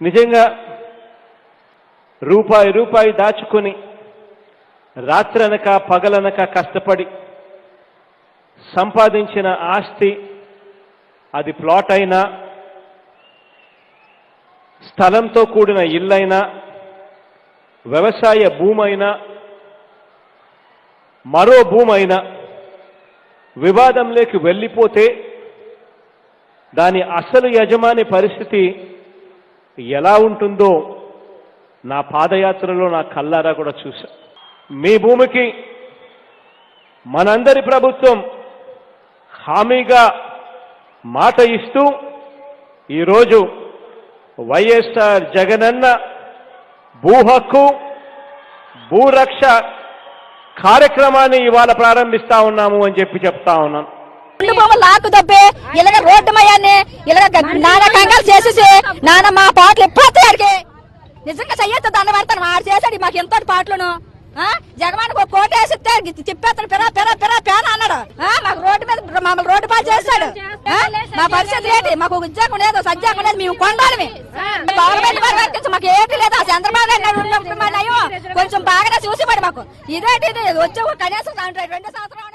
నిజంగా రూపాయి రూపాయి దాచుకొని రాత్రనక పగలనక కష్టపడి సంపాదించిన ఆస్తి అది ప్లాట్ అయినా స్థలంతో కూడిన ఇల్లైనా వ్యవసాయ భూమైనా మరో భూమైనా వివాదంలోకి వెళ్ళిపోతే దాని అసలు యజమాని పరిస్థితి ఎలా ఉంటుందో నా పాదయాత్రలో నా కల్లారా కూడా చూశా. మీ భూమికి మనందరి ప్రభుత్వం హామీగా మాట ఇస్తూ ఈరోజు వైఎస్ఆర్ జగనన్న భూ హక్కు భూరక్ష కార్యక్రమాన్ని ఇవాళ ప్రారంభిస్తా ఉన్నాము అని చెప్పి చెప్తా ఉన్నాను. ఇలాగ రోడ్డు మయాన్ని ఇలాగ నాన్న మా పాటలు ఎప్పుడు నిజంగా చెయ్యొద్దు దాన్ని పెడతాను ఆడు చేశాడు మాకు ఎంతో పాటలను. ఆ? జగమానికి ఒక కోట వేసిస్తే చెప్పేస్తాడు పెరా పెరా పెరా పేన అన్నాడు. మాకు రోడ్డు మీద మమ్మల్ని రోడ్డు పాలు చేస్తాడు. మా పరిస్థితి ఏంటి? మాకు ఉద్యోగం లేదు సద్యోగం లేదు మేము కొండాలి గవర్నమెంట్ మాకు ఏంటి లేదు ఆ చంద్రబాబు నాయుడు కొంచెం బాగానే చూసి పడి మాకు. ఇదేంటి వచ్చే ఒక కనీసం రెండు సంవత్సరం